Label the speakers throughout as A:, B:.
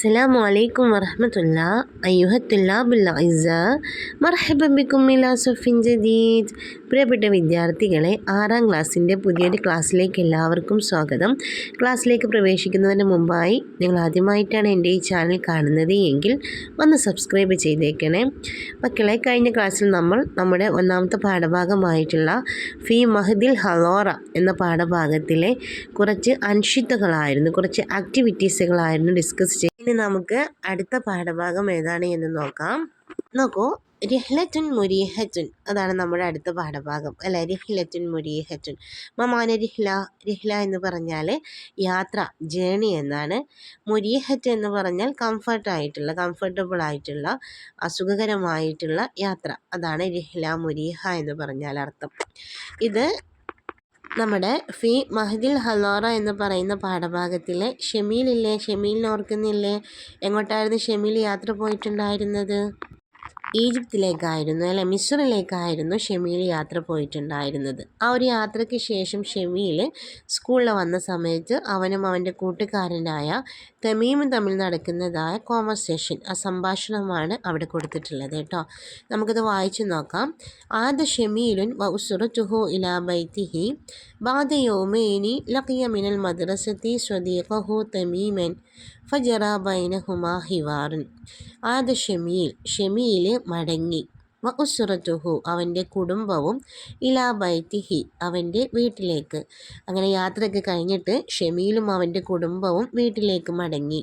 A: السلام عليكم ورحمة الله. أيها الطلاب الأعزاء مرحبا بكم إلى صف جديد. പ്രിയപ്പെട്ട വിദ്യാർത്ഥികളെ ആറാം ക്ലാസ്സിന്റെ പുതിയൊരു ക്ലാസ്സിലേക്ക് എല്ലാവർക്കും സ്വാഗതം. ക്ലാസ്സിലേക്ക് പ്രവേശിക്കുന്നതിന് മുമ്പായി നിങ്ങൾ ആദ്യമായിട്ടാണ് എന്റെ ഈ ചാനൽ കാണുന്നത് എങ്കിൽ ഒന്ന് സബ്സ്ക്രൈബ് ചെയ്തേക്കണേ. മക്കളെ കഴിഞ്ഞ ക്ലാസ്സിൽ നമ്മൾ നമ്മുടെ ഒന്നാമത്തെ പാഠഭാഗമായിട്ടുള്ള ഫി മഹദിൽ ഹലോറ എന്ന പാഠഭാഗത്തിലെ കുറച്ച് അൻഷിത്തകളായിരുന്നു കുറച്ച് ആക്ടിവിറ്റീസുകളായിരുന്നു ഡിസ്കസ് ചെയ്യുന്നത് ഇനി നമുക്ക് അടുത്ത പാഠഭാഗം ഏതാണ് എന്ന് നോക്കാം. നോക്കൂ രഹ്ലത്തുൻ മുരീഹറ്റുൻ അതാണ് നമ്മുടെ അടുത്ത പാഠഭാഗം. അല്ലേ? രഹ്ലത്തുൻ മുരീഹറ്റുൻ മമാന റിഹ്ല റിഹ്ല എന്ന് പറഞ്ഞാൽ യാത്ര ജേണി എന്നാണ്. മുരീഹറ്റ് എന്ന് പറഞ്ഞാൽ കംഫർട്ടായിട്ടുള്ള കംഫർട്ടബിൾ ആയിട്ടുള്ള അസുഖകരമായിട്ടുള്ള യാത്ര. അതാണ് റിഹ്ല മുരീഹ എന്ന് പറഞ്ഞാൽ അർത്ഥം. ഇത് നമ്മുടെ ഫി മഹദിൽ ഹലോറ എന്ന് പറയുന്ന പാഠഭാഗത്തിലെ ഷെമീലില്ലേ? ഷമീലിനെ ഓർക്കുന്നില്ലേ? എങ്ങോട്ടായിരുന്നു ഷെമീൽ യാത്ര പോയിട്ടുണ്ടായിരുന്നത്? ഈജിപ്തിലേക്കായിരുന്നു അല്ലെ? മിസ്റിലേക്കായിരുന്നു ഷെമിയിൽ യാത്ര പോയിട്ടുണ്ടായിരുന്നത്. ആ ഒരു യാത്രയ്ക്ക് ശേഷം ഷെമിയിൽ സ്കൂളിൽ വന്ന സമയത്ത് അവനും അവന്റെ കൂട്ടുകാരനായ തമീമും തമ്മിൽ നടക്കുന്നതായ കോൺവെർസേഷൻ ആ സംഭാഷണമാണ് അവിടെ കൊടുത്തിട്ടുള്ളത് കേട്ടോ. നമുക്കത് വായിച്ചു നോക്കാം. ആദ ഷമീലുൻ വസുറത്തുഹു ഇലാ ബൈത്തിഹി ബാദ യോമേനി ലഖിയ മിനൽ മദ്രസത്തി സ്വദീഖഹു തമീമൻ ഫജറ ബൈനഹുമാ ഹിവാറുൻ. ആദ ഷമീൽ ഷമീൽ മടങ്ങി. വ അവന്റെ കുടുംബവും ഇലാ ബൈത്തിഹി അവന്റെ വീട്ടിലേക്ക്. അങ്ങനെ യാത്രയൊക്കെ കഴിഞ്ഞിട്ട് ഷമീലും അവന്റെ കുടുംബവും വീട്ടിലേക്ക് മടങ്ങി.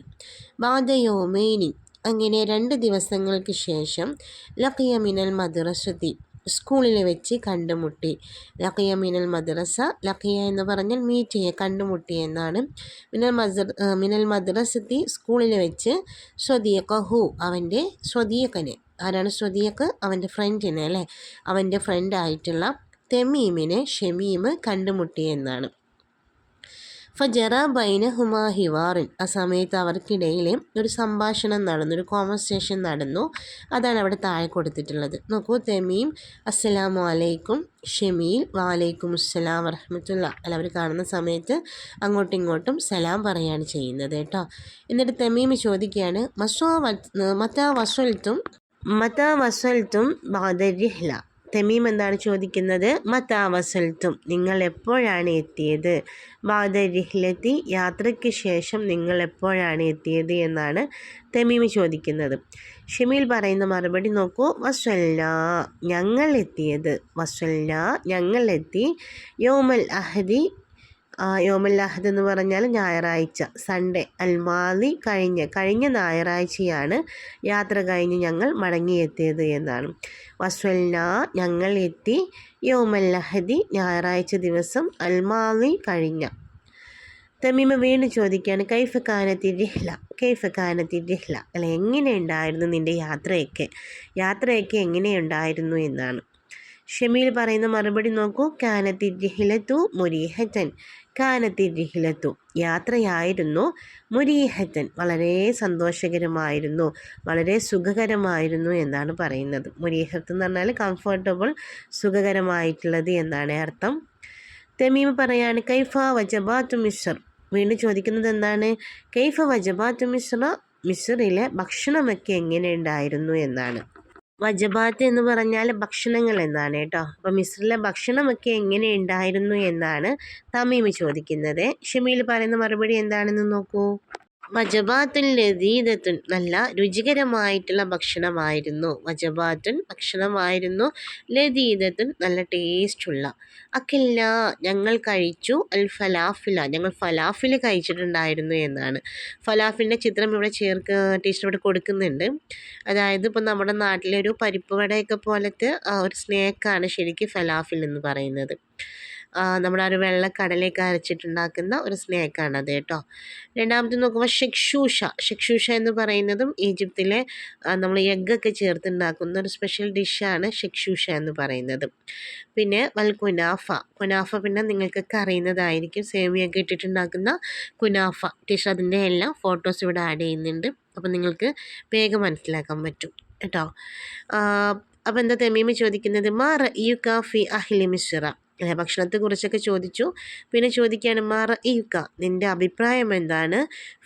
A: ബാധയോമേനി അങ്ങനെ രണ്ട് ദിവസങ്ങൾക്ക് ശേഷം ലഖിയ മിനൽ മദ്രസത്തി സ്കൂളിൽ വെച്ച് കണ്ടുമുട്ടി. ലഖിയ മിനൽ മദ്രസ ലഖിയ എന്ന് പറഞ്ഞാൽ മീറ്റ് ചെയ്യുക കണ്ടുമുട്ടി എന്നാണ് മിനൽ മദ്ര മിനൽ മദ്രസത്തി സ്കൂളിൽ വെച്ച് സ്വദീഖഹു അവന്റെ സ്വദീഖനെ. ആരാണ് ശ്രുതിയൊക്കെ? അവന്റെ ഫ്രണ്ടിനെ അല്ലേ? അവന്റെ ഫ്രണ്ടായിട്ടുള്ള തെമീമിനെ ഷെമീമ് കണ്ടുമുട്ടി എന്നാണ്. ഫജറ ബൈന ഹുമാ ഹിവാറിൻ ആ സമയത്ത് അവർക്കിടയിൽ ഒരു സംഭാഷണം നടന്നു ഒരു കോൺവെർസേഷൻ നടന്നു. അതാണ് അവിടെ താഴെ കൊടുത്തിട്ടുള്ളത്. നോക്കൂ തെമീം അസ്സലാമു അലൈക്കും. ഷമീൽ വാലൈക്കും അസ്സലാം വറഹമത്തുള്ള. അല്ല അവർ കാണുന്ന സമയത്ത് അങ്ങോട്ടും ഇങ്ങോട്ടും സലാം പറയുകയാണ് ചെയ്യുന്നത് കേട്ടോ. എന്നിട്ട് തെമീം ചോദിക്കുകയാണ് മസ്വാ മത്താ വസ്വൽത്തും മത വസൽത്തും ബാദരിഹ്ല. തമീം എന്താണ് ചോദിക്കുന്നത്? മതാ വസൽത്തും നിങ്ങൾ എപ്പോഴാണ് എത്തിയത്? ബാദരിഹ്ലത്തി യാത്രയ്ക്ക് ശേഷം നിങ്ങൾ എപ്പോഴാണ് എത്തിയത് എന്നാണ് തമീം ചോദിക്കുന്നത്. ഷമീൽ പറയുന്ന മറുപടി നോക്കൂ. വസ്വല്ല ഞങ്ങൾ എത്തിയത്. വസ്വല്ല ഞങ്ങൾ എത്തി. യോമൽ അഹദി യോമല്ലാഹദ് എന്ന് പറഞ്ഞാൽ ഞായറാഴ്ച സൺഡേ അൽമാലി കഴിഞ്ഞ കഴിഞ്ഞ ഞായറാഴ്ചയാണ് യാത്ര കഴിഞ്ഞ് ഞങ്ങൾ മടങ്ങിയെത്തിയത് എന്നാണ്. വസ്വല്ല ഞങ്ങൾ എത്തി യോമല്ലഹദി ഞായറാഴ്ച ദിവസം അൽമാലി കഴിഞ്ഞ. തമീമ വീണ്ടും ചോദിക്കുകയാണ് കൈഫ കാനത്തി രഹ്ല കൈഫ കാനത്തി രഹ്ല അല്ല എങ്ങനെയുണ്ടായിരുന്നു നിന്റെ യാത്രയൊക്കെ? യാത്രയൊക്കെ എങ്ങനെയുണ്ടായിരുന്നു എന്നാണ്. ഷമീൽ പറയുന്ന മറുപടി നോക്കൂ കാനത്തി രഹിലത്തു മുരീഹറ്റൻ കാനത്തി രഹിലത്തു യാത്രയായിരുന്നു മുരീഹറ്റൻ വളരെ സന്തോഷകരമായിരുന്നു വളരെ സുഖകരമായിരുന്നു എന്നാണ് പറയുന്നത്. മുരീഹത്ത് എന്ന് പറഞ്ഞാൽ കംഫർട്ടബിൾ സുഖകരമായിട്ടുള്ളത് എന്നാണ് അർത്ഥം. തെമീമ പറയാണ് കൈഫ വജബാത്തു മിശ്ർ. വീണ്ടും ചോദിക്കുന്നത് എന്താണ്? കൈഫ വജബാത്തു മിശ്ര മിശ്രിലെ ഭക്ഷണമൊക്കെ എങ്ങനെ ഉണ്ടായിരുന്നു? എന്നാണ്. വജബാത്ത് എന്ന് പറഞ്ഞാൽ ഭക്ഷണങ്ങൾ എന്നാണ് കേട്ടോ. അപ്പോൾ മിസ്രിലെ ഭക്ഷണമൊക്കെ എങ്ങനെ ഉണ്ടായിരുന്നു എന്നാണ് തമീമ് ചോദിക്കുന്നത്. ഷമീൽ പറയുന്ന മറുപടി എന്താണെന്ന് നോക്കൂ. വജബാത്തുൻ ലതീദത്തുൻ നല്ല രുചികരമായിട്ടുള്ള ഭക്ഷണമായിരുന്നു. വജബാത്തുൻ ഭക്ഷണമായിരുന്നു. ലതീദത്തുൻ നല്ല ടേസ്റ്റുള്ള. അക്കില്ല ഞങ്ങൾ കഴിച്ചു. അൽ ഫലാഫില. ഞങ്ങൾ ഫലാഫിൽ കഴിച്ചിട്ടുണ്ടായിരുന്നു എന്നാണ്. ഫലാഫിലിന്റെ ചിത്രം ഇവിടെ ചേർക്ക് ടീച്ചർ ഇവിടെ കൊടുക്കുന്നുണ്ട്. അതായത് ഇപ്പോൾ നമ്മുടെ നാട്ടിലൊരു പരിപ്പ് വടയൊക്കെ പോലത്തെ ഒരു സ്നേക്കാണ് ശരിക്കും ഫലാഫിൽ എന്ന് പറയുന്നത്. നമ്മുടെ ആ ഒരു വെള്ളക്കടലയൊക്കെ അരച്ചിട്ടുണ്ടാക്കുന്ന ഒരു സ്നാക്കാണത് കേട്ടോ. രണ്ടാമത്തെ നോക്കുമ്പോൾ ഷെക്ഷൂഷ ഷെക്ഷൂഷ എന്ന് പറയുന്നതും ഈജിപ്തിലെ നമ്മൾ എഗ്ഗൊക്കെ ചേർത്തുണ്ടാക്കുന്ന ഒരു സ്പെഷ്യൽ ഡിഷാണ് ഷെക്ഷൂഷ എന്ന് പറയുന്നത്. പിന്നെ വൽ കുനാഫ. കുനാഫ പിന്നെ നിങ്ങൾക്കൊക്കെ അറിയുന്നതായിരിക്കും. സേമിയൊക്കെ ഇട്ടിട്ടുണ്ടാക്കുന്ന കുനാഫ. ടീച്ചർ അതിന്റെ എല്ലാം ഫോട്ടോസ് ഇവിടെ ആഡ് ചെയ്യുന്നുണ്ട്. അപ്പോൾ നിങ്ങൾക്ക് വേഗം മനസ്സിലാക്കാൻ പറ്റും കേട്ടോ. അപ്പോൾ എന്താ തെമീമ ചോദിക്കുന്നത്? മാ യു കാഫി അഹ്ലി മിശ്ര. ഭക്ഷണത്തെക്കുറിച്ചൊക്കെ ചോദിച്ചു. പിന്നെ ചോദിക്കുകയാണ് മാറ ഈക്ക നിന്റെ അഭിപ്രായം എന്താണ്?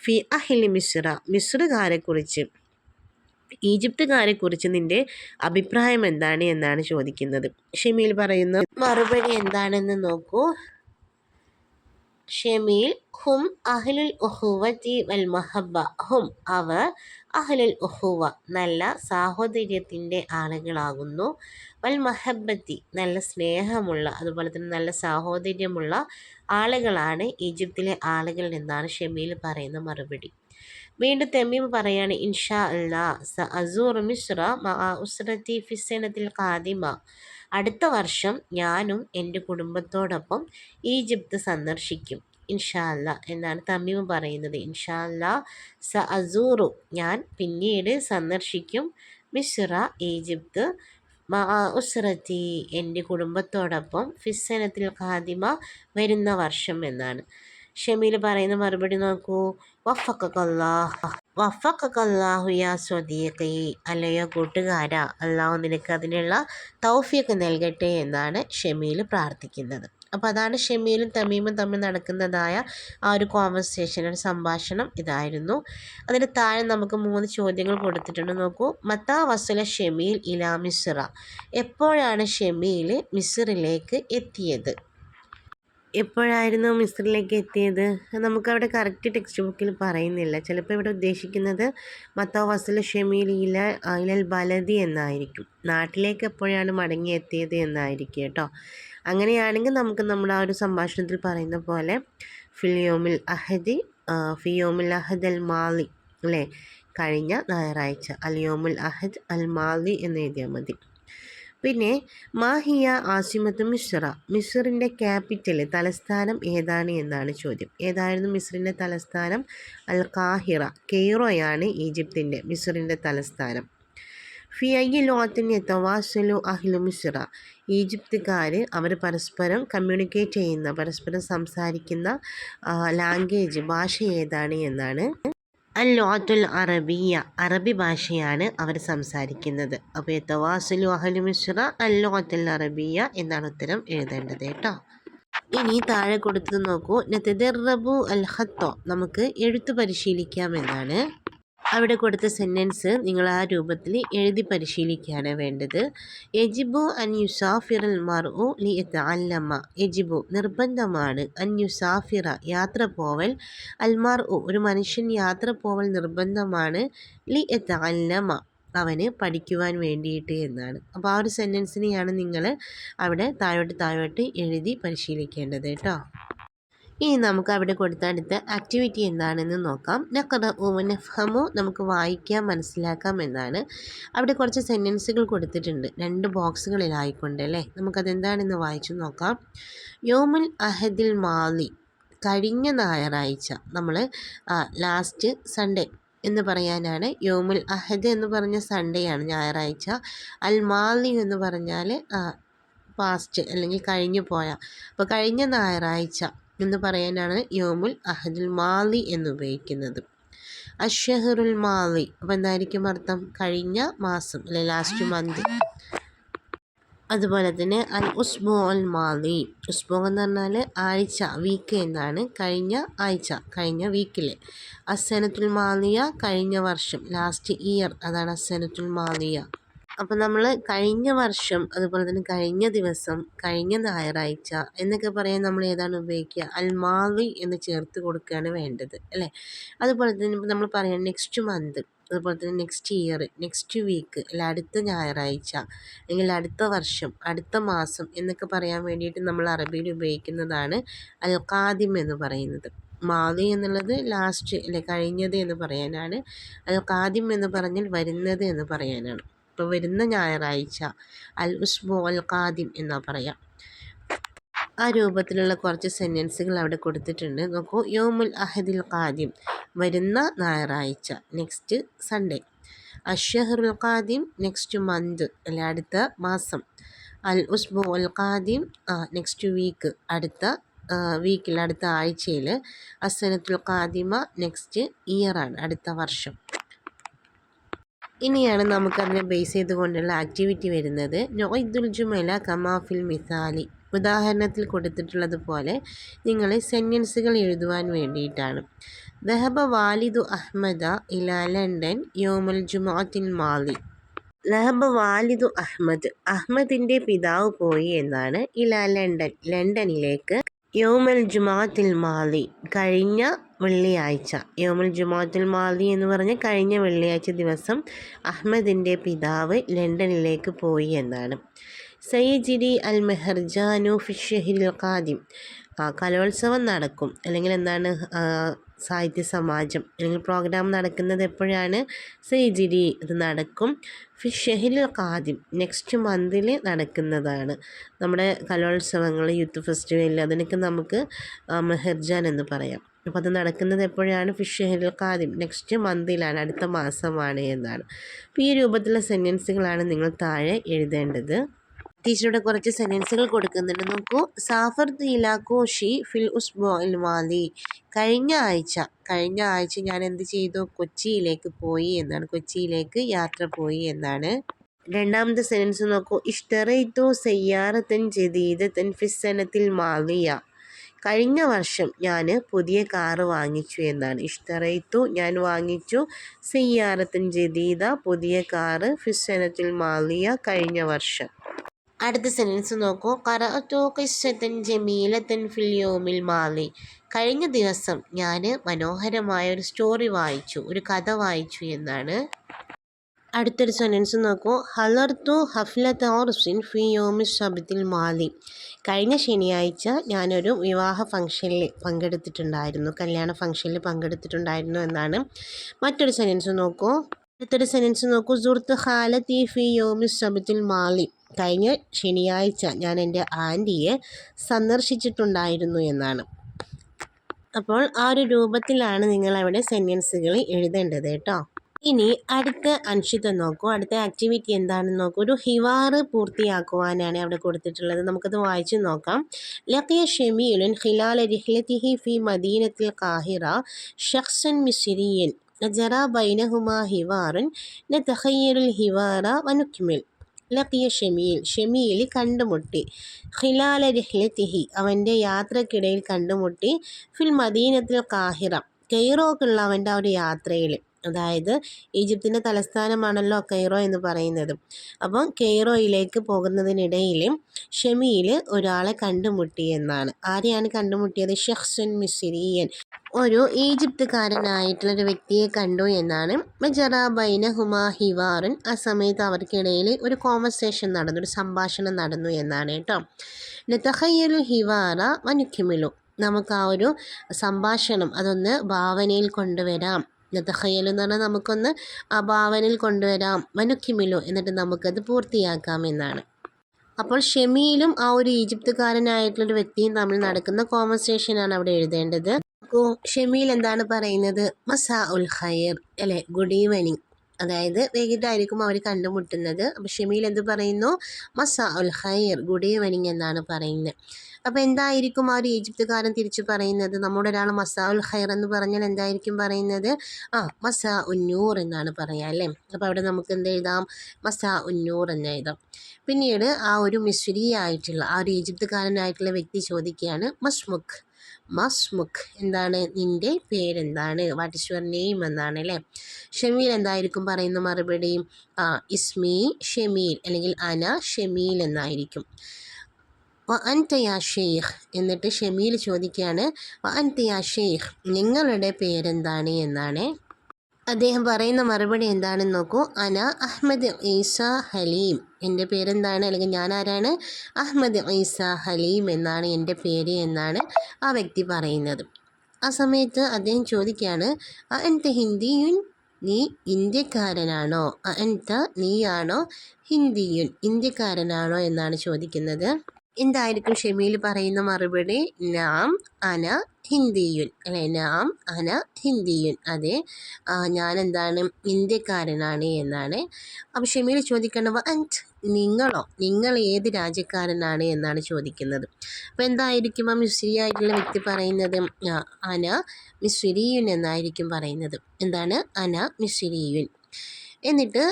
A: ഫി അഹിലി മിശ്ര മിസ്റുകാരെക്കുറിച്ച് ഈജിപ്തുകാരെക്കുറിച്ച് നിന്റെ അഭിപ്രായം എന്താണ്? എന്നാണ് ചോദിക്കുന്നത്. ഷിമിയിൽ പറയുന്ന മറുപടി എന്താണെന്ന് നോക്കൂ. ഷമീൽ ഹും അഹ്ലുൽ ഉഹുവത്തി വൽ മഹബ ഹും അവർ അഹ്ലുൽ ഉഹുവ നല്ല സാഹോദര്യത്തിന്റെ ആളുകളാകുന്നു. വൽ മഹബത്തി നല്ല സ്നേഹമുള്ള അതുപോലെ തന്നെ നല്ല സാഹോദര്യമുള്ള ആളുകളാണ് ഈജിപ്തിലെ ആളുകൾ എന്നാണ് ഷെമീൽ പറയുന്ന മറുപടി. വീണ്ടും തെമീം പറയാണ് ഇൻഷാ അല്ലാ സ അസൂർ മിശ്ര ഉസ്രത്തി ഫിസനത്തിൽ കാദിമ അടുത്ത വർഷം ഞാനും എന്റെ കുടുംബത്തോടൊപ്പം ഈജിപ്ത് സന്ദർശിക്കും. ഇൻഷാ അല്ല എന്നാണ് തമീം പറയുന്നത്. ഇൻഷാ അല്ലാ സ അസൂറു ഞാൻ പിന്നീട് സന്ദർശിക്കും മിശ്ര ഈജിപ്ത്. മാ ഉസ്രത്തി എന്റെ കുടുംബത്തോടൊപ്പം ഫിസനത്തിൽ ഖാദിമ വരുന്ന വർഷം എന്നാണ്. ഷമീൽ പറയുന്ന മറുപടി നോക്കൂ. വഫക്കല്ലാഹു യാ സ്വദീഖി അല്ലയോ കൂട്ടുകാര അള്ളാഹു നിനക്ക് അതിനുള്ള തൗഫിയൊക്കെ നൽകട്ടെ എന്നാണ് ഷമീൽ പ്രാർത്ഥിക്കുന്നത്. അപ്പോൾ അതാണ് ഷമീലും തമീമും തമ്മിൽ നടക്കുന്നതായ ആ ഒരു കോൺവെർസേഷൻ ഒരു സംഭാഷണം ഇതായിരുന്നു. അതിന് താഴെ നമുക്ക് മൂന്ന് ചോദ്യങ്ങൾ കൊടുത്തിട്ടുണ്ട്. നോക്കൂ. മത്താ വസല ഷമീൽ ഇലാ മിസ്ര എപ്പോഴാണ് ഷമീൽ മിസ്റിലേക്ക് എത്തിയത്? എപ്പോഴായിരുന്നു മിസ്രിലേക്ക് എത്തിയത്? നമുക്കവിടെ കറക്റ്റ് ടെക്സ്റ്റ് ബുക്കിൽ പറയുന്നില്ല. ചിലപ്പോൾ ഇവിടെ ഉദ്ദേശിക്കുന്നത് മത്തോ വസൽ ഷമീൽ അയിലൽ ബലതി എന്നായിരിക്കും. നാട്ടിലേക്ക് എപ്പോഴാണ് മടങ്ങിയെത്തിയത് എന്നായിരിക്കും കേട്ടോ. അങ്ങനെയാണെങ്കിൽ നമുക്ക് നമ്മുടെ ആ ഒരു സംഭാഷണത്തിൽ പറയുന്ന പോലെ ഫിലിയോമിൽ അഹദി ഫിയോമിൽ അഹദ് അൽ മാലി അല്ലേ? കഴിഞ്ഞ ഞായറാഴ്ച. അലിയോമുൽ അഹദ് അൽ മാലി എന്ന് എഴുതിയാൽ മതി. പിന്നെ മാഹിയ ആസിമത്ത് മിശ്ര. മിശ്റിന്റെ ക്യാപിറ്റൽ തലസ്ഥാനം ഏതാണ് എന്നാണ് ചോദ്യം. ഏതായിരുന്നു മിശ്രിന്റെ തലസ്ഥാനം? അൽ കാഹിറ കെയ്റോയാണ് ഈജിപ്തിന്റെ മിശ്രിന്റെ തലസ്ഥാനം. ഫിയ്യ ലോകത്തിന്റെ തവാസലു അഹ്ലു മിശ്ര. ഈജിപ്തുകാർ അവർ പരസ്പരം കമ്മ്യൂണിക്കേറ്റ് ചെയ്യുന്ന പരസ്പരം സംസാരിക്കുന്ന ലാംഗ്വേജ് ഭാഷ ഏതാണ് എന്നാണ് അല്ലോത്തുൽ അറബിയ അറബി ഭാഷയാണ് അവർ സംസാരിക്കുന്നത്. അപ്പോൾ തവാസുലു അഹലു മിശ്ര അല്ലാത്തുൽ അറബിയ എന്നാണ് ഉത്തരം എഴുതേണ്ടത് കേട്ടോ. ഇനി താഴെ കൊടുത്തത് നോക്കൂ. നെത്തദറബു അൽ ഹത്തോ നമുക്ക് എഴുത്ത് പരിശീലിക്കാമെന്നാണ് അവിടെ കൊടുത്ത സെന്റൻസ് നിങ്ങൾ ആ രൂപത്തിൽ എഴുതി പരിശീലിക്കുകയാണ് വേണ്ടത്. യജിബു അൻ യുസാഫിറൽ മർഉ ലി അല്ലമ്മ യജിബു നിർബന്ധമാണ്. അൻ യുസാഫിറ യാത്ര പോവൽ. അൽ മർഉ ഒരു മനുഷ്യൻ യാത്ര പോവൽ നിർബന്ധമാണ്. ലി അല്ലമ്മ അവന് പഠിക്കുവാൻ വേണ്ടിയിട്ട് എന്നാണ്. അപ്പോൾ ആ ഒരു സെന്റൻസിനെയാണ് നിങ്ങൾ അവിടെ താഴോട്ട് താഴോട്ട് എഴുതി പരിശീലിക്കേണ്ടത് കേട്ടോ. ഇനി നമുക്ക് അവിടെ കൊടുത്ത അടുത്ത ആക്ടിവിറ്റി എന്താണെന്ന് നോക്കാം. നക്കറ നഫ്ഹമു നമുക്ക് വായിക്കാം മനസ്സിലാക്കാം എന്നാണ്. അവിടെ കുറച്ച് സെന്റൻസുകൾ കൊടുത്തിട്ടുണ്ട്. രണ്ട് ബോക്സുകളിലായിക്കൊണ്ട് അല്ലേ? നമുക്കതെന്താണെന്ന് വായിച്ചു നോക്കാം. യോമുൽ അഹദിൽ മാലി കഴിഞ്ഞ ഞായറാഴ്ച നമ്മൾ ലാസ്റ്റ് സൺഡേ എന്ന് പറയാനാണ്. യോമുൽ അഹദ് എന്ന് പറഞ്ഞ സൺഡേ ആണ് ഞായറാഴ്ച. അൽ മാലി എന്ന് പറഞ്ഞാൽ പാസ്റ്റ് അല്ലെങ്കിൽ കഴിഞ്ഞു പോയ. അപ്പോൾ കഴിഞ്ഞ ഞായറാഴ്ച എന്ന് പറയാനാണ് യോമുൽ അഹദുൽ മാലി എന്ന് ഉപയോഗിക്കുന്നത്. അഷഹറുൽ മാലി അപ്പോൾ എന്തായിരിക്കും അർത്ഥം? കഴിഞ്ഞ മാസം അല്ലെ ലാസ്റ്റ് മന്ത് അതുപോലെ തന്നെ അൽ ഉസ്ബോ അൽ മാലി. ഉസ്ബോ എന്ന് പറഞ്ഞാൽ ആഴ്ച വീക്ക് എന്നാണ്. കഴിഞ്ഞ ആഴ്ച കഴിഞ്ഞ വീക്കിൽ അസനത്തുൽ മാലിയ കഴിഞ്ഞ വർഷം ലാസ്റ്റ് ഇയർ അതാണ് അസനത്തുൽ മാലിയ. അപ്പോൾ നമ്മൾ കഴിഞ്ഞ വർഷം അതുപോലെ തന്നെ കഴിഞ്ഞ ദിവസം കഴിഞ്ഞ ഞായറാഴ്ച എന്നൊക്കെ പറയാൻ നമ്മൾ ഏതാണ് ഉപയോഗിക്കുക? അൽമാവി എന്ന് ചേർത്ത് കൊടുക്കുകയാണ് വേണ്ടത് അല്ലേ? അതുപോലെ തന്നെ ഇപ്പം നമ്മൾ പറയാം നെക്സ്റ്റ് മന്ത് അതുപോലെ തന്നെ നെക്സ്റ്റ് ഇയർ നെക്സ്റ്റ് വീക്ക് അല്ല അടുത്ത ഞായറാഴ്ച അല്ലെങ്കിൽ അടുത്ത വർഷം അടുത്ത മാസം എന്നൊക്കെ പറയാൻ വേണ്ടിയിട്ട് നമ്മൾ അറബിയിൽ ഉപയോഗിക്കുന്നതാണ് അൽ ഖാദിം എന്ന് പറയുന്നത്. മാതി എന്നുള്ളത് ലാസ്റ്റ് അല്ലെ കഴിഞ്ഞത് എന്ന് പറയാനാണ്. അൽ ഖാദിം എന്ന് പറഞ്ഞാൽ വരുന്നത് എന്ന് പറയാനാണ്. ഇപ്പോൾ വരുന്ന ഞായറാഴ്ച. അൽ ഉസ്ബു അൽ ഖാദിം എന്നാ പറയാം. ആ രൂപത്തിലുള്ള കുറച്ച് സെന്റൻസുകൾ അവിടെ കൊടുത്തിട്ടുണ്ട്. നോക്കൂ യോമുൽ അഹദിൽ ഖാദിം വരുന്ന ഞായറാഴ്ച നെക്സ്റ്റ് സൺഡേ. അഷഹറുൽ ഖാദിം നെക്സ്റ്റ് മന്ത് അല്ലെ അടുത്ത മാസം. അൽ ഉസ്ബു അൽ ഖാദിം നെക്സ്റ്റ് വീക്ക് അടുത്ത വീക്കിൽ അടുത്ത ആഴ്ചയിൽ അസനത്തുൽ ഖാദിമ നെക്സ്റ്റ് ഇയറാണ് അടുത്ത വർഷം. ഇനിയാണ് നമുക്കതിനെ ബേസ് ചെയ്തുകൊണ്ടുള്ള ആക്ടിവിറ്റി വരുന്നത്. നൊയ്ദുൽ ജുമല കമാഫിൽ മിസാലി. ഉദാഹരണത്തിൽ കൊടുത്തിട്ടുള്ളതുപോലെ നിങ്ങൾ സെന്റൻസുകൾ എഴുതുവാൻ വേണ്ടിയിട്ടാണ്. ദഹബ വാലിദു അഹ്മദ ഇല ലണ്ടൻ യോമൽ ജുമാത്തിൽ മാലി. ലഹബ വാലിദു അഹ്മദ്. അഹ്മദിന്റെ പിതാവ് പോയി എന്നാണ് ഇല ലണ്ടൻ ലണ്ടനിലേക്ക് യോമൽ ജുമാത്തിൽ മാലി കഴിഞ്ഞ വെള്ളിയാഴ്ച. യോമൽ ജുമാത്തിൽ മാലി എന്ന് പറഞ്ഞ കഴിഞ്ഞ വെള്ളിയാഴ്ച ദിവസം അഹ്മദിന്റെ പിതാവ് ലണ്ടനിലേക്ക് പോയി എന്നാണ്. സയ്യിജിരി അൽ മെഹർജാനു ഫിഷഹിൽ ഖാദിം കലോത്സവം നടക്കും. അല്ലെങ്കിൽ എന്താണ് സാഹിത്യ സമാജം അല്ലെങ്കിൽ പ്രോഗ്രാം നടക്കുന്നത് എപ്പോഴാണ്? സേജിരി ഇത് നടക്കും. ഫിഷഹിൽ ഖാദിം നെക്സ്റ്റ് മന്തിൽ നടക്കുന്നതാണ്. നമ്മുടെ കലോത്സവങ്ങൾ യൂത്ത് ഫെസ്റ്റിവൽ അതിനൊക്കെ നമുക്ക് മെഹർജാൻ എന്ന് പറയാം. അപ്പോൾ അത് നടക്കുന്നത് എപ്പോഴാണ്? ഫിഷഹിൽ ഖാദിം നെക്സ്റ്റ് മന്തിലാണ് അടുത്ത മാസമാണ് എന്നാണ്. അപ്പോൾ ഈ രൂപത്തിലുള്ള സെന്റൻസുകളാണ് നിങ്ങൾ താഴെ എഴുതേണ്ടത്. ടീച്ചറുടെ കുറച്ച് സെന്റൻസുകൾ കൊടുക്കുന്നുണ്ട്. നോക്കൂ. സാഫർ ഇലാക്കോഷി ഫിൽ ഉസ്ബോയിൽ മാലി കഴിഞ്ഞ ആഴ്ച കഴിഞ്ഞ ആഴ്ച ഞാൻ എന്ത് ചെയ്തു? കൊച്ചിയിലേക്ക് പോയി എന്നാണ്. കൊച്ചിയിലേക്ക് യാത്ര പോയി എന്നാണ്. രണ്ടാമത്തെ സെന്റൻസ് നോക്കൂ. ഇഷ്ടറൈത്തു സയ്യാറത്തൻ ജദീദത്തൻ ഫിസ്സനത്തിൽ മാലിയ. കഴിഞ്ഞ വർഷം ഞാൻ പുതിയ കാറ് വാങ്ങിച്ചു എന്നാണ്. ഇഷ്ടറൈത്തു ഞാൻ വാങ്ങിച്ചു. സയ്യാറത്തൻ ജദീദ പുതിയ കാറ് ഫിസ്സനത്തിൽ മാലിയ കഴിഞ്ഞ വർഷം. അടുത്ത സെന്റൻസ് നോക്കൂ. കറഅത്തു ഖിസ്സത്തൻ ജമീലത്തൻ ഫിൽ യോമിൽ മാലി കഴിഞ്ഞ ദിവസം ഞാൻ മനോഹരമായ ഒരു സ്റ്റോറി വായിച്ചു. ഒരു കഥ വായിച്ചു എന്നാണ്. അടുത്തൊരു സെന്റൻസ് നോക്കൂ. ഹലർത്തു ഹഫ്ലത്ത് ഓർസിൻ ഫി യോമി ശബത്തിൽ മാലി കഴിഞ്ഞ ശനിയാഴ്ച ഞാനൊരു വിവാഹ ഫംഗ്ഷനിൽ പങ്കെടുത്തിട്ടുണ്ടായിരുന്നു. കല്യാണ ഫംഗ്ഷനിൽ പങ്കെടുത്തിട്ടുണ്ടായിരുന്നു എന്നാണ്. മറ്റൊരു സെന്റൻസ് നോക്കൂ. അടുത്തൊരു സെന്റൻസ് നോക്കൂ. സുർത്ത് ഹാലത്തി ഫിയോമി ഷബ്ദിൽ മാലി കഴിഞ്ഞ ശനിയാഴ്ച ഞാൻ എന്റെ ആന്റിയെ സന്ദർശിച്ചിട്ടുണ്ടായിരുന്നു എന്നാണ്. അപ്പോൾ ആ ഒരു രൂപത്തിലാണ് നിങ്ങൾ അവിടെ സെന്റൻസുകൾ എഴുതേണ്ടത് കേട്ടോ. ഇനി അടുത്ത അൻഷിതം നോക്കൂ. അടുത്ത ആക്ടിവിറ്റി എന്താണെന്ന് നോക്കൂ. ഒരു ഹിവാറ് പൂർത്തിയാക്കുവാനാണ് അവിടെ കൊടുത്തിട്ടുള്ളത്. നമുക്കത് വായിച്ചു നോക്കാം. ലക്കിയ ഷെമീലുൻ ഖിലാല റിഹ്ലത്തിഹി ഫി മദീനത്തിൽ കാഹിറ ഷഖ്സൻ മിസ്രിയൻ ജറ ബൈനഹുമാ ഹിവാറുൻ നതഖയ്യറുൽ ഹിവാറ വനുക്മിൽ. ലക്കിയ ഷെമീൽ. ഷെമീൽ കണ്ടുമുട്ടി. ഖിലാല രഹ്ലത്തിഹി. അവന്റെ യാത്രക്കിടയിൽ കണ്ടുമുട്ടി. ഫിൽ മദീനത്തിൽ കാഹിറ കെയ്റോക്കുള്ള അവന്റെ ആ ഒരു യാത്രയിൽ അതായത് ഈജിപ്തിന്റെ തലസ്ഥാനമാണല്ലോ കെയ്റോ എന്ന് പറയുന്നത്. അപ്പം കെയ്റോയിലേക്ക് പോകുന്നതിനിടയിൽ ഷെമിയിൽ ഒരാളെ കണ്ടുമുട്ടി എന്നാണ്. ആരെയാണ് കണ്ടുമുട്ടിയത്? ഷെഹ്സൻ മിസിരിയൻ. ഒരു ഈജിപ്തുകാരനായിട്ടുള്ളൊരു വ്യക്തിയെ കണ്ടു എന്നാണ്. ബൈന ഹുമാ ഹിവാറിൻ. ആ സമയത്ത് അവർക്കിടയിൽ ഒരു കോൺവെർസേഷൻ നടന്നു ഒരു സംഭാഷണം നടന്നു എന്നാണ് കേട്ടോ. നെത്തഹയ്യലു ഹിവാറ വനുഖിമിലു. നമുക്ക് ആ ഒരു സംഭാഷണം അതൊന്ന് ഭാവനയിൽ കൊണ്ടുവരാം. നെത്തഹയ്യലു എന്ന് പറഞ്ഞാൽ നമുക്കൊന്ന് ആ ഭാവനയിൽ കൊണ്ടുവരാം. വനുക്കിമിലോ എന്നിട്ട് നമുക്കത് പൂർത്തിയാക്കാം എന്നാണ്. അപ്പോൾ ഷെമിയിലും ആ ഒരു ഈജിപ്തുകാരനായിട്ടുള്ളൊരു വ്യക്തിയും തമ്മിൽ നടക്കുന്ന കോൺവെർസേഷനാണ് അവിടെ എഴുതേണ്ടത്. ഷെമിയിൽ എന്താണ് പറയുന്നത്? മസാ ഉൽ ഖൈർ അല്ലെ? Good evening. അതായത് വൈകിട്ടായിരിക്കും അവർ കണ്ടുമുട്ടുന്നത് അപ്പോൾ ഷമീൽ എന്ത് പറയുന്നു? മസ ഉൽ ഖൈർ ഗുഡ് ഈവനിങ് എന്നാണ് പറയുന്നത്. അപ്പോൾ എന്തായിരിക്കും ആ ഒരു ഈജിപ്തുകാരൻ തിരിച്ചു പറയുന്നത്? നമ്മുടെ ഒരാൾ മസാ ഉൽ ഖൈർ എന്ന് പറഞ്ഞാൽ എന്തായിരിക്കും പറയുന്നത്? ആ മസാ ഉന്നൂർ എന്നാണ് പറയുക അല്ലേ? അപ്പോൾ അവിടെ നമുക്ക് എന്ത് എഴുതാം? മസാ ഉന്നൂർ എന്ന് എഴുതാം. പിന്നീട് ആ ഒരു മിശ്രീ ആയിട്ടുള്ള ആ ഒരു ഈജിപ്തുകാരനായിട്ടുള്ള വ്യക്തി ചോദിക്കുകയാണ് മസ്മുഖ് മസ്മുഖ് എന്താണ്? നിന്റെ പേരെന്താണ്? വാട്ട് ഇസ് യുവർ നെയിം എന്നാണ് അല്ലേ? ഷമീൽ എന്തായിരിക്കും പറയുന്ന മറുപടി? ആ ഇസ്മി ഷമീൽ അല്ലെങ്കിൽ അന ഷമീൽ എന്നായിരിക്കും. വ അൻതയാ ഷെയ്ഖ് എന്നിട്ട് ഷമീൽ ചോദിക്കുകയാണ്. വ അൻതയാ ഷെയ്ഖ് നിങ്ങളുടെ പേരെന്താണ്? എന്നാണ് അദ്ദേഹം പറയുന്ന മറുപടി എന്താണെന്ന് നോക്കൂ. അന അഹമ്മദ് ഈസ ഹലീം. എന്റെ പേരെന്താണ്? അല്ലെങ്കിൽ ഞാൻ ആരാണ് അഹമ്മദ് ഈസ ഹലീം എന്നാണ് എന്റെ പേര് എന്നാണ് ആ വ്യക്തി പറയുന്നത്. ആ സമയത്ത് അദ്ദേഹം ചോദിക്കുകയാണ് അൻത ഹിന്ദിയുൻ? നീ ഇന്ത്യക്കാരനാണോ? അൻത നീയാണോ? ഹിന്ദിയുൻ ഇന്ത്യക്കാരനാണോ? എന്നാണ് ചോദിക്കുന്നത്. എന്തായിരിക്കും ഷെമിയിൽ പറയുന്ന മറുപടി? നാം അന ഹിന്ദിയുൻ. അല്ലെ നാം അന ഹിന്ദിയുൻ. അതെ ഞാൻ എന്താണ് ഇന്ത്യക്കാരനാണ് എന്നാണ്. അപ്പോൾ ഷെമിയിൽ ചോദിക്കേണ്ടവ അന്റ് നിങ്ങളോ? നിങ്ങൾ ഏത് രാജ്യക്കാരനാണ് എന്നാണ് ചോദിക്കുന്നത്. അപ്പോൾ എന്തായിരിക്കും ആ മിസ്രി ആയിട്ടുള്ള വ്യക്തി പറയുന്നത്? അന മിസ്രിയുൻ എന്നായിരിക്കും പറയുന്നത്. എന്താണ്? അന മിസ്രിയുൻ. എന്നിട്ട്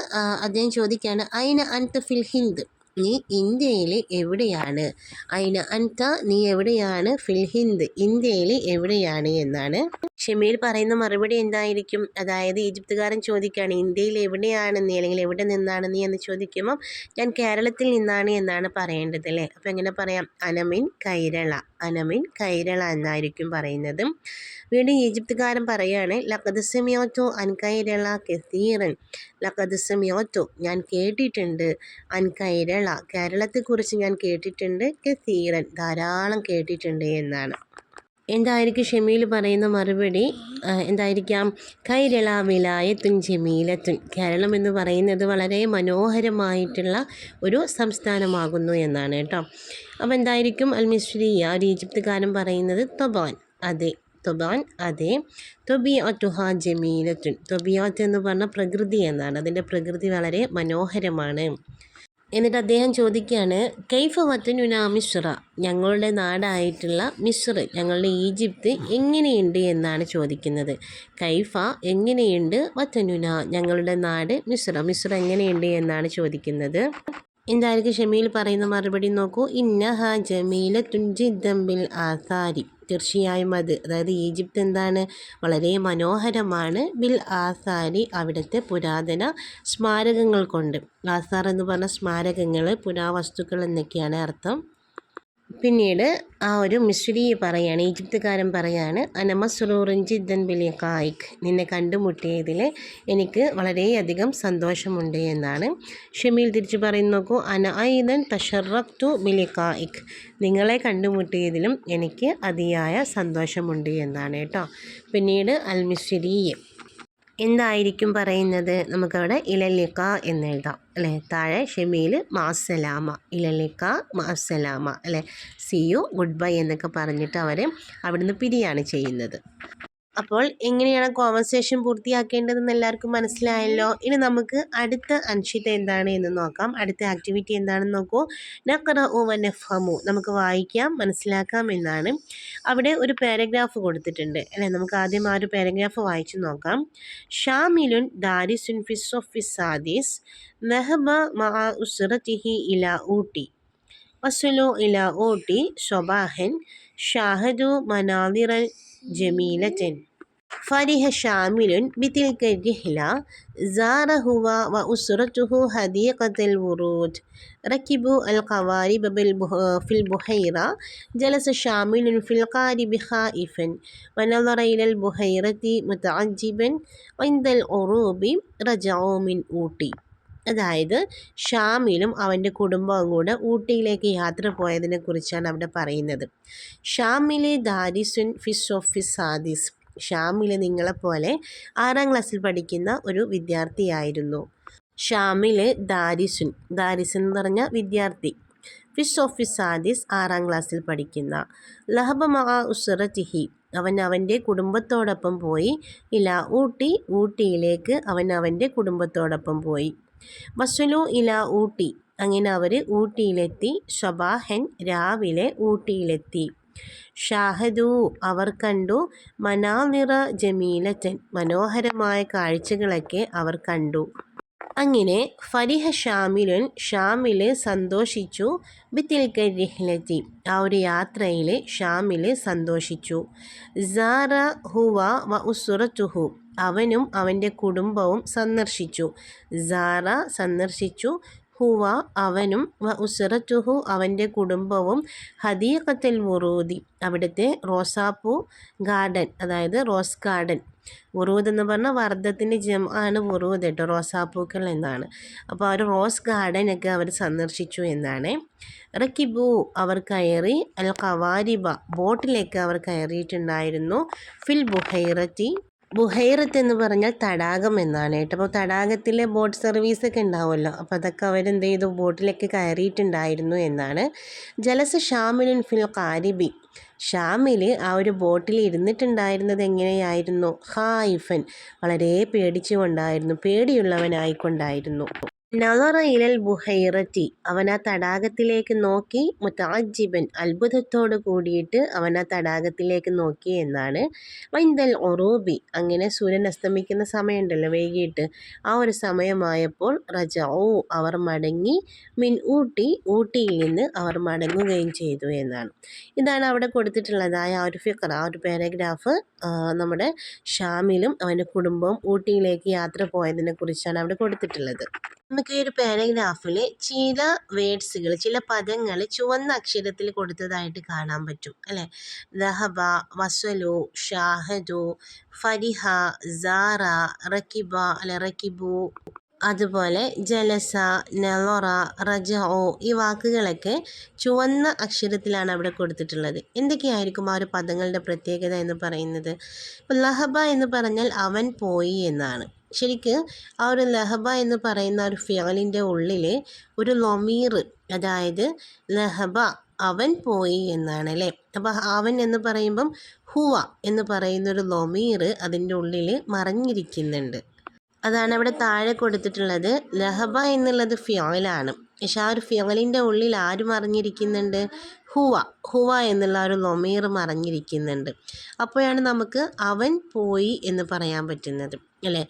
A: അദ്ദേഹം ചോദിക്കുകയാണ് അയിന അൻത ഫിൽ ഹിന്ദ്? നീ ഇന്ത്യയിൽ എവിടെയാണ്? അയിന അൻത നീ എവിടെയാണ്? ഫിൽഹിന്ദ് ഇന്ത്യയിൽ എവിടെയാണ് എന്നാണ് ഷമീൽ പറയുന്ന മറുപടി എന്തായിരിക്കും? അതായത് ഈജിപ്തുകാരൻ ചോദിക്കുകയാണ് ഇന്ത്യയിൽ എവിടെയാണ് നീ അല്ലെങ്കിൽ എവിടെ നിന്നാണ് നീ? എന്ന് ചോദിക്കുമ്പോൾ ഞാൻ കേരളത്തിൽ നിന്നാണ് എന്നാണ് പറയേണ്ടത് അല്ലേ? അപ്പോൾ എങ്ങനെ പറയാം? അനമിൻ കൈരള അനമിൻ കൈരള എന്നായിരിക്കും പറയുന്നത്. വീണ്ടും ഈജിപ്തുകാരൻ പറയുകയാണ് ലക്കദസമിയോറ്റോ അൻകൈരള കെത്തീറൻ ലക്കദസമിയോറ്റോ ഞാൻ കേട്ടിട്ടുണ്ട് അൻകൈരള കേരളത്തെക്കുറിച്ച് ഞാൻ കേട്ടിട്ടുണ്ട്. കസീറൻ ധാരാളം കേട്ടിട്ടുണ്ട് എന്നാണ്. എന്തായിരിക്കും ഷമീൽ പറയുന്ന മറുപടി? എന്തായിരിക്കാം? കൈരള വിലായത്തുൻ ജമീലത്തുൻ. കേരളം എന്ന് പറയുന്നത് വളരെ മനോഹരമായിട്ടുള്ള ഒരു സംസ്ഥാനമാകുന്നു എന്നാണ് കേട്ടോ. അപ്പോൾ എന്തായിരിക്കും? അൽമിശ്രീയ ഒരു ഈജിപ്തുകാരൻ പറയുന്നത് തൊബാൻ അതെ തൊബാൻ അതെ തൊബിയാറ്റുഹ ജമീലത്തുൻ. തൊബിയാത്ത് എന്ന് പറഞ്ഞ പ്രകൃതി എന്നാണ്. അതിന്റെ പ്രകൃതി വളരെ മനോഹരമാണ്. എന്നിട്ട് അദ്ദേഹം ചോദിക്കുകയാണ് കൈഫ വത്തനുന മിശ്ര? ഞങ്ങളുടെ നാടായിട്ടുള്ള മിശ്ര ഞങ്ങളുടെ ഈജിപ്ത് എങ്ങനെയുണ്ട് എന്നാണ് ചോദിക്കുന്നത്. കൈഫ എങ്ങനെയുണ്ട് വത്തനുന ഞങ്ങളുടെ നാട് മിശ്ര മിശ്ര എങ്ങനെയുണ്ട് എന്നാണ് ചോദിക്കുന്നത്. എന്തായിരിക്കും ഷമീൽ പറയുന്ന മറുപടി നോക്കൂ. ഇന്നഹ ജമീല തുഞ്ചിദ്ദംബിൽ ആസാരി. തീർച്ചയായും അത്. അതായത് ഈജിപ്ത് എന്താണ്? വളരെ മനോഹരമാണ്. ബിൽ ആസാരി അവിടുത്തെ പുരാതന സ്മാരകങ്ങൾ കൊണ്ട്. ആസാർ എന്ന് പറഞ്ഞ സ്മാരകങ്ങൾ പുരാവസ്തുക്കൾ എന്നൊക്കെയാണ് അർത്ഥം. പിന്നീട് ആ ഒരു മിശ്രി പറയാണ് ഈജിപ്തുകാരൻ പറയാണ് അനമസുറൂറിൻ ജിദ്ദൻ ബിലി കായിക് നിന്നെ കണ്ടുമുട്ടിയതിൽ എനിക്ക് വളരെയധികം സന്തോഷമുണ്ട് എന്നാണ്. ഷമീൽ തിരിച്ചു പറയുന്നു നോക്കൂ അന ഐദൻ തഷറക്തു ബിലി കായിക് നിങ്ങളെ കണ്ടുമുട്ടിയതിലും എനിക്ക് അതിയായ സന്തോഷമുണ്ട് എന്നാണ് കേട്ടോ. പിന്നീട് അൽ മിശ്രിയെ എന്തായിരിക്കും പറയുന്നത്? നമുക്കവിടെ ഇലലിക്ക എന്ന് എഴുതാം അല്ലേ? താഴെ ഷെമിയിൽ മാസലാമ. ഇലലിക്ക മാസലാമ അല്ലേ? സി യു ഗുഡ് ബൈ എന്നൊക്കെ പറഞ്ഞിട്ട് അവർ അവിടുന്ന് പിരിയാണ് ചെയ്യുന്നത്. അപ്പോൾ എങ്ങനെയാണ് കോൺവെർസേഷൻ പൂർത്തിയാക്കേണ്ടതെന്ന് എല്ലാവർക്കും മനസ്സിലായല്ലോ? ഇനി നമുക്ക് അടുത്ത അൻഷിത എന്താണ് എന്ന് നോക്കാം. അടുത്ത ആക്ടിവിറ്റി എന്താണെന്ന് നോക്കൂ. നക്കറ ഓ നഫമു നമുക്ക് വായിക്കാം മനസ്സിലാക്കാം എന്നാണ്. അവിടെ ഒരു പാരഗ്രാഫ് കൊടുത്തിട്ടുണ്ട്. അല്ലേ? നമുക്ക് ആദ്യം ആ ഒരു പാരഗ്രാഫ് വായിച്ചു നോക്കാം. ഷാമിലുൻ ദാരിസുൻ ഫിസോഫിസ് സാദീസ്. മെഹബ മഅ ഉസ്റത്തിഹി ഇല ഊട്ടി. വസുലു ഇല ഊട്ടി സ്വബാഹൻ. ഷാഹദു മനാദിറൽ ജമീലറ്റൻ ഫരിഹ ഷാമിലുൻ ബിതിൽക്ക രിഹ്ല സാറഹുവ വ ഉസ്റത്തുഹു ഹദീഖത്തൽ വുറൂദ് റക്കിബു അൽ ഖവാരിബ ബിൽ ഫിൽ ബുഹൈറ ജലസ ഷാമിലുൻ ഫിൽ ഖാരിബി ഖായിഫൻ. വനളറ ഇലൽ ബുഹൈറത്തി മുതഅജ്ജിബൻ വൈന്ദൽ ഉറൂബി റജഊ മിൻ ഊട്ടി. അതായത് ഷാമിലും അവന്റെ കുടുംബവും കൂടെ ഊട്ടിയിലേക്ക് യാത്ര പോയതിനെ കുറിച്ചാണ് അവിടെ പറയുന്നത്. ഷാമിലെ ദാരിസുൻ ഫിസ് ഓഫ് ഫിസ് സാദിസ്. ഷാമിൽ നിങ്ങളെപ്പോലെ ആറാം ക്ലാസ്സിൽ പഠിക്കുന്ന ഒരു വിദ്യാർത്ഥിയായിരുന്നു. ഷാമിൽ ദാരിസുൻ. ദാരിസുൻ എന്ന് പറഞ്ഞ വിദ്യാർത്ഥി. ഫിഷ് ഓഫീസ് സാദിസ് ആറാം ക്ലാസ്സിൽ പഠിക്കുന്ന. ലഹബ മഹ ചിഹി അവൻ അവന്റെ കുടുംബത്തോടൊപ്പം പോയി. ഇല ഊട്ടി ഊട്ടിയിലേക്ക് അവൻ അവന്റെ കുടുംബത്തോടൊപ്പം പോയി. വസുലു ഇല ഊട്ടി. അങ്ങനെ അവർ ഊട്ടിയിലെത്തി. ഷബാഹൻ രാവിലെ ഊട്ടിയിലെത്തി. ഷാഹദു അവർ കണ്ടു. മനാനിറ ജമീലറ്റൻ മനോഹരമായ കാഴ്ചകളൊക്കെ അവർ കണ്ടു. അങ്ങനെ ഫരിഹ ഷാമിലുൻ ഷാമിൽ സന്തോഷിച്ചു. ബിത്തിൽക്ക രഹ്ലത്തി ആ ഒരു യാത്രയിൽ ഷാമിൽ സന്തോഷിച്ചു. സാറ ഹുവ വ ഉസുറത്തുഹു അവനും അവന്റെ കുടുംബവും സന്ദർശിച്ചു. സാറ സന്ദർശിച്ചു. ഹുവ അവനും വ ഉസറത്തുഹു അവന്റെ കുടുംബവും ഹദീഖത്തൽ മുറൂദി അവിടുത്തെ റോസാപ്പൂ ഗാർഡൻ അതായത് റോസ് ഗാർഡൻ. ഉറൂദ് എന്ന് പറഞ്ഞാൽ വർദ്ധത്തിന്റെ ജം ആണ് ഉറൂദ് കേട്ടോ റോസാപ്പൂക്കൾ എന്നാണ്. അപ്പോൾ അവർ റോസ് ഗാർഡനൊക്കെ അവർ സന്ദർശിച്ചു എന്നാണ്. റക്കിബു അവർ കയറി അൽ കവാരിബ ബോട്ടിലേക്ക് അവർ കയറിയിട്ടുണ്ടായിരുന്നു. ഫിൽ ബുഹൈറത്തി ബുഹൈറത്ത് എന്ന് പറഞ്ഞാൽ തടാകം എന്നാണ് കേട്ടോ. അപ്പോൾ തടാകത്തിലെ ബോട്ട് സർവീസൊക്കെ ഉണ്ടാവുമല്ലോ. അപ്പോൾ അതൊക്കെ അവരെന്ത് ചെയ്തു? ബോട്ടിലൊക്കെ കയറിയിട്ടുണ്ടായിരുന്നു എന്നാണ്. ജലസ ഷാമിലുൻ ഫിൽ കാരിബി ഷാമിൽ ആ ഒരു ബോട്ടിൽ ഇരുന്നിട്ടുണ്ടായിരുന്നത് എങ്ങനെയായിരുന്നു? ഹായിഫൻ. വളരെ പേടിച്ചുകൊണ്ടായിരുന്നു. പേടിയുള്ളവനായിക്കൊണ്ടായിരുന്നു. ബുഹൈറത്തി അവൻ ആ തടാകത്തിലേക്ക് നോക്കി മുത്താജിബൻ അത്ഭുതത്തോട് കൂടിയിട്ട് അവൻ ആ തടാകത്തിലേക്ക് നോക്കി എന്നാണ്. വൈന്തൽ ഒറൂബി അങ്ങനെ സൂര്യൻ അസ്തമിക്കുന്ന സമയമുണ്ടല്ലോ വൈകിട്ട്. ആ ഒരു സമയമായപ്പോൾ റജൌ അവർ മടങ്ങി മിൻ ഊട്ടി ഊട്ടിയിൽ നിന്ന് അവർ മടങ്ങുകയും ചെയ്തു എന്നാണ്. ഇതാണ് അവിടെ കൊടുത്തിട്ടുള്ളതായ ആ ഒരു ഫിക്കർ ആ ഒരു പാരഗ്രാഫ് നമ്മുടെ ഷാമിലും അവന്റെ കുടുംബവും ഊട്ടിയിലേക്ക് യാത്ര പോയതിനെ കുറിച്ചാണ് അവിടെ കൊടുത്തിട്ടുള്ളത്. നമുക്ക് ഈ ഒരു പാരഗ്രാഫിൽ ചില വേഡ്സുകൾ ചില പദങ്ങൾ ചുവന്ന അക്ഷരത്തിൽ കൊടുത്തതായിട്ട് കാണാൻ പറ്റും അല്ലേ? ദഹബ വസലു ഷാഹദു ഫരിഹ സാറ റക്കിബ അല്ലെ റക്കിബു. അതുപോലെ ജലസ നെവറ റജ ഓ ഈ വാക്കുകളൊക്കെ ചുവന്ന അക്ഷരത്തിലാണ് അവിടെ കൊടുത്തിട്ടുള്ളത്. എന്തൊക്കെയായിരിക്കും ആ ഒരു പദങ്ങളുടെ പ്രത്യേകത എന്ന് പറയുന്നത്? ലഹബ എന്ന് പറഞ്ഞാൽ അവൻ പോയി എന്നാണ്. ശരിക്ക് ആ ഒരു ലഹബ എന്ന് പറയുന്ന ഒരു ഫിയാലിന്റെ ഉള്ളിൽ ഒരു ലൊമീർ അതായത് ലഹബ അവൻ പോയി എന്നാണ് അല്ലേ? അപ്പോൾ അവൻ എന്ന് പറയുമ്പം ഹുവ എന്ന് പറയുന്നൊരു ലൊമീർ അതിന്റെ ഉള്ളിൽ മറഞ്ഞിരിക്കുന്നുണ്ട്. അതാണ് അവിടെ താഴെ കൊടുത്തിട്ടുള്ളത്. ലഹബ എന്നുള്ളത് ഫിയോലാണ്. പക്ഷെ ആ ഒരു ഫിയോലിന്റെ ഉള്ളിൽ ആര് മറിഞ്ഞിരിക്കുന്നുണ്ട്? ഹുവ. ഹുവ എന്നുള്ള ഒരു ലൊമീർ മറിഞ്ഞിരിക്കുന്നുണ്ട്. അപ്പോഴാണ് നമുക്ക് അവൻ പോയി എന്ന് പറയാൻ പറ്റുന്നത്. അല്ലേ?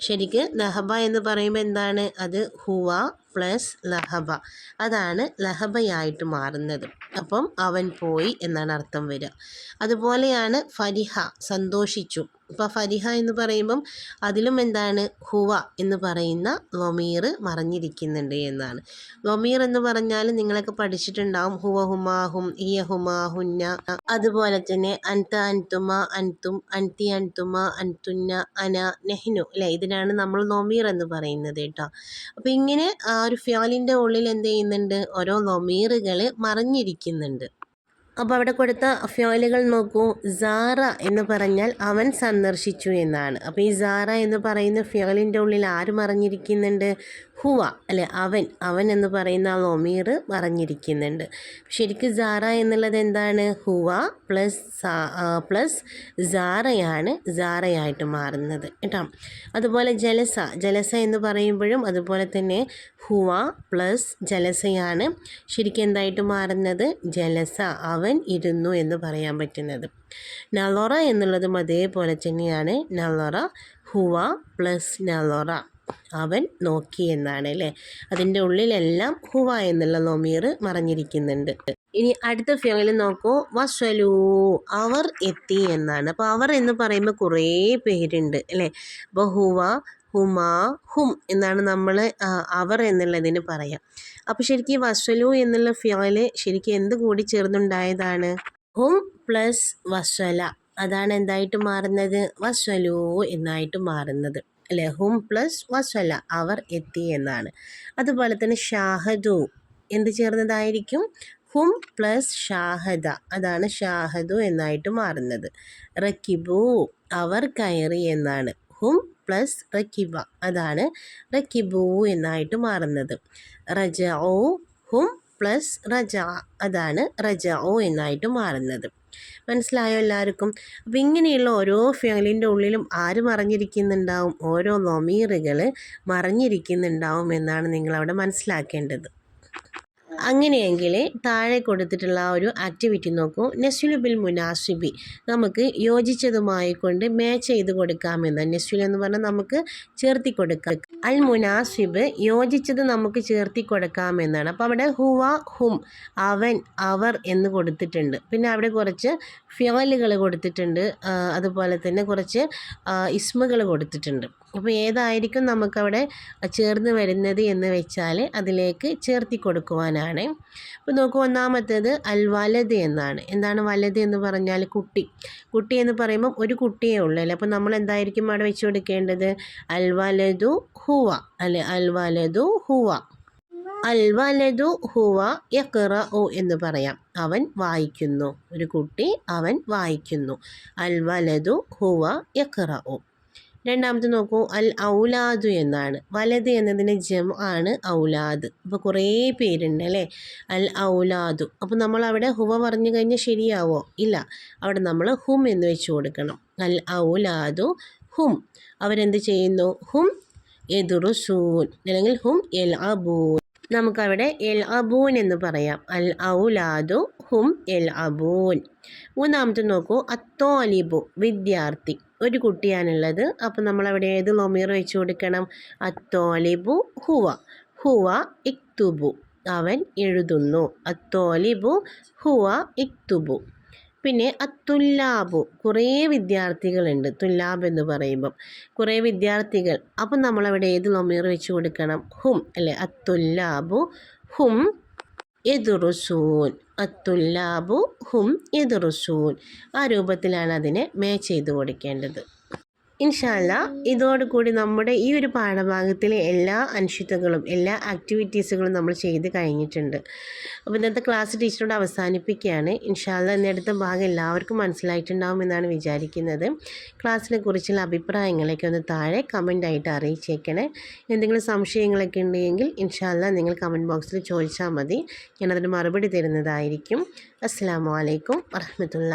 A: ശരിക്ക് ലഹബ എന്ന് പറയുമ്പോൾ എന്താണ്? അത് ഹുവ പ്ലസ് ലഹബ. അതാണ് ലഹബയായിട്ട് മാറുന്നത്. അപ്പം അവൻ പോയി എന്നാണ് അർത്ഥം വരിക. അതുപോലെയാണ് ഫരിഹ സന്തോഷിച്ചു. ഇപ്പോൾ ഫരിഹ എന്ന് പറയുമ്പം അതിലും എന്താണ് ഹുവ എന്ന് പറയുന്ന ലൊമീർ മറഞ്ഞിരിക്കുന്നുണ്ട് എന്നാണ്. ലൊമീർ എന്ന് പറഞ്ഞാൽ നിങ്ങളൊക്കെ പഠിച്ചിട്ടുണ്ടാവും. ഹുവ ഹുമാഹും ഇയ ഹുമാ ഹുന്ന. അതുപോലെ തന്നെ അൻത അൻതുമ അൻതും അൻതി അൻതുമ അൻതുന്ന അന നെഹ്നു അല്ലേ? ഇതിനാണ് നമ്മൾ ലൊമീർ എന്ന് പറയുന്നത് കേട്ടോ. അപ്പോൾ ഇങ്ങനെ ആ ഒരു ഫ്യാലിന്റെ ഉള്ളിൽ എന്ത് ചെയ്യുന്നുണ്ട്? ഓരോ ലൊമീറുകൾ മറഞ്ഞിരിക്കുന്നുണ്ട്. അപ്പോൾ അവിടെ കൊടുത്ത ഫ്യോലുകൾ നോക്കൂ. സാറ എന്ന് പറഞ്ഞാൽ അവൻ സന്ദർശിച്ചു എന്നാണ്. അപ്പോൾ ഈ സാറ എന്ന് പറയുന്ന ഫ്യോലിന്റെ ഉള്ളിൽ ആര് മറിഞ്ഞിരിക്കുന്നുണ്ട്? ഹുവ അല്ലെ അവൻ അവൻ എന്ന് പറയുന്ന ആ ഒമീർ പറഞ്ഞിരിക്കുന്നുണ്ട്. ശരിക്കും സാറ എന്നുള്ളത് എന്താണ്? ഹുവ പ്ലസ് പ്ലസ് സാറയാണ് സാറയായിട്ട് മാറുന്നത് കേട്ടോ. അതുപോലെ ജലസ ജലസ എന്ന് പറയുമ്പോഴും അതുപോലെ തന്നെ ഹുവ പ്ലസ് ജലസയാണ് ശരിക്കും എന്തായിട്ട് മാറുന്നത്? ജലസ അവൻ ഇരുന്നു എന്ന് പറയാൻ പറ്റുന്നത്. നലോറ എന്നുള്ളതും അതേപോലെ തന്നെയാണ്. നലോറ ഹുവ പ്ലസ് നളൊറ അവൻ നോക്കി എന്നാണ് അല്ലേ അതിന്റെ ഉള്ളിലെല്ലാം ഹുവ എന്നുള്ള നോമീർ മറഞ്ഞിരിക്കുന്നുണ്ട്. ഇനി അടുത്ത ഫിയലിൽ നോക്കൂ. വസ്വലൂ അവർ എത്തി എന്നാണ്. അപ്പോൾ അവർ എന്ന് പറയുമ്പോൾ കുറേ പേരുണ്ട് അല്ലേ? അപ്പോൾ ഹുവ ഹുമാ ഹും എന്നാണ് നമ്മൾ അവർ എന്നുള്ളതിന് പറയാം. അപ്പോൾ ശരിക്കും വസ്വലു എന്നുള്ള ഫിയൽ ശരിക്കും എന്ത് കൂടി ചേർന്നുണ്ടായതാണ്? ഹും പ്ലസ് വസ്വല അതാണ് എന്തായിട്ട് മാറുന്നത്? വസ്വലു എന്നായിട്ട് മാറുന്നത്. അല്ലെ ഹും പ്ലസ് വസല അവർ എത്തി എന്നാണ്. അതുപോലെ തന്നെ ഷാഹദു എന്ത് ചേർന്നതായിരിക്കും? ഹും പ്ലസ് ഷാഹദ അതാണ് ഷാഹദു എന്നായിട്ട് മാറുന്നത്. റക്കിബു അവർ കയറി എന്നാണ്. ഹും പ്ലസ് റക്കിബ അതാണ് റക്കിബു എന്നായിട്ട് മാറുന്നത്. റജ ഹും പ്ലസ് റജ അതാണ് റജ എന്നായിട്ട് മാറുന്നത്. മനസ്സിലായോ എല്ലാവർക്കും? അപ്പം ഇങ്ങനെയുള്ള ഓരോ ഫീലിന്റെ ഉള്ളിലും ആര് മറിഞ്ഞിരിക്കുന്നുണ്ടാവും? ഓരോ നൊമീറുകൾ മറിഞ്ഞിരിക്കുന്നുണ്ടാവും എന്നാണ് നിങ്ങളവിടെ മനസ്സിലാക്കേണ്ടത്. അങ്ങനെയെങ്കിൽ താഴെ കൊടുത്തിട്ടുള്ള ഒരു ആക്ടിവിറ്റി നോക്കൂ. നെസ്വിലുബിൽ മുനാസിബി നമുക്ക് യോജിച്ചതുമായി കൊണ്ട് മാച്ച് ചെയ്ത് കൊടുക്കാമെന്ന്. നെസ്വിൽ എന്ന് പറഞ്ഞാൽ നമുക്ക് ചേർത്തി കൊടുക്കാം. അൽ മുനാസിബ് യോജിച്ചത് നമുക്ക് ചേർത്തി കൊടുക്കാമെന്നാണ്. അപ്പോൾ അവിടെ ഹുവ ഹും അവൻ അവർ എന്ന് കൊടുത്തിട്ടുണ്ട്. പിന്നെ അവിടെ കുറച്ച് ഫ്യോലുകൾ കൊടുത്തിട്ടുണ്ട്. അതുപോലെ തന്നെ കുറച്ച് ഇസ്മുകൾ കൊടുത്തിട്ടുണ്ട്. അപ്പോൾ ഏതായിരിക്കും നമുക്കവിടെ ചേർന്ന് വരുന്നത് എന്ന് വെച്ചാൽ അതിലേക്ക് ചേർത്തി കൊടുക്കുവാനാണ്. അപ്പോൾ നോക്കൂ ഒന്നാമത്തേത് അൽ വലത് എന്നാണ്. എന്താണ് വലത് എന്ന് പറഞ്ഞാൽ കുട്ടി. കുട്ടി എന്ന് പറയുമ്പം ഒരു കുട്ടിയേ ഉള്ളൂ അല്ലേ? അപ്പോൾ നമ്മൾ എന്തായിരിക്കും അവിടെ വെച്ച് കൊടുക്കേണ്ടത്? അൽ വലതു ഹുവ. അല്ലെ? അൽ വലതു ഹുവ. അൽ വലതു ഹുവ യക്റ എന്ന് പറയാം. അവൻ വായിക്കുന്നു. ഒരു കുട്ടി അവൻ വായിക്കുന്നു. അൽ വലതു ഹുവ ഓ രണ്ടാമത്തെ നോക്കൂ. അൽ ഔലാദു എന്നാണ്. വലത് എന്നതിന്റെ ജം ആണ് ഔലാദ്. അപ്പോൾ കുറേ പേരുണ്ട് അല്ലേ? അൽ ഔലാദു. അപ്പോൾ നമ്മൾ അവിടെ ഹുവ പറഞ്ഞു കഴിഞ്ഞാൽ ശരിയാവോ? ഇല്ല. അവിടെ നമ്മൾ ഹും എന്ന് വെച്ച് കൊടുക്കണം. അൽ ഔലാദു ഹും. അവരെന്ത് ചെയ്യുന്നു? ഹും എതുറുസൂൻ അല്ലെങ്കിൽ ഹും എൽ അബൂൻ നമുക്കവിടെ എൽ അബൂൻ എന്ന് പറയാം. അൽ ഔലാദു ഹും എൽ അബൂൻ. മൂന്നാമത്തെ നോക്കൂ. അത്തോലിബു വിദ്യാർത്ഥി. ഒരു കുട്ടിയാണുള്ളത്. അപ്പോൾ നമ്മളവിടെ ഏത് ലൊമീർ വെച്ച് കൊടുക്കണം? അത്തോലിബു ഹുവ. ഹുവ ഇക്തുബു. അവൻ എഴുതുന്നു. അത്തോലിബു ഹുവ ഇക്തുബു. പിന്നെ അത്തുല്ലാബു കുറേ വിദ്യാർത്ഥികളുണ്ട്. തുല്ലാബ് എന്ന് പറയുമ്പം കുറേ വിദ്യാർത്ഥികൾ. അപ്പം നമ്മളവിടെ ഏത് ലൊമീർ വെച്ച് കൊടുക്കണം? ഹും അല്ലേ? അത്തുല്ലാബു ഹും എതിർസൂൻ അത്തുല്ലാബു ഹും എതിർസൂൻ ആ രൂപത്തിലാണ് അതിനെ മേ ചെയ്ത് കൊടുക്കേണ്ടത്. ഇൻഷാല്ല ഇതോടുകൂടി നമ്മുടെ ഈ ഒരു പാഠഭാഗത്തിലെ എല്ലാ അൻഷിത്തകളും എല്ലാ ആക്ടിവിറ്റീസുകളും നമ്മൾ ചെയ്ത് കഴിഞ്ഞിട്ടുണ്ട്. അപ്പോൾ ഇന്നത്തെ ക്ലാസ് ടീച്ചറോട് അവസാനിപ്പിക്കുകയാണ്. ഇൻഷാല്ല ഇന്നടുത്ത ഭാഗം എല്ലാവർക്കും മനസ്സിലായിട്ടുണ്ടാവും എന്നാണ് വിചാരിക്കുന്നത്. ക്ലാസ്സിനെ കുറിച്ചുള്ള അഭിപ്രായങ്ങളൊക്കെ ഒന്ന് താഴെ കമന്റായിട്ട് അറിയിച്ചേക്കണേ. എന്തെങ്കിലും സംശയങ്ങളൊക്കെ ഉണ്ടെങ്കിൽ ഇൻഷാല്ല നിങ്ങൾ കമന്റ് ബോക്സിൽ ചോദിച്ചാൽ മതി. ഞാനതിന് മറുപടി തരുന്നതായിരിക്കും. അസ്സാം വലൈക്കും വറഹമത്തുള്ള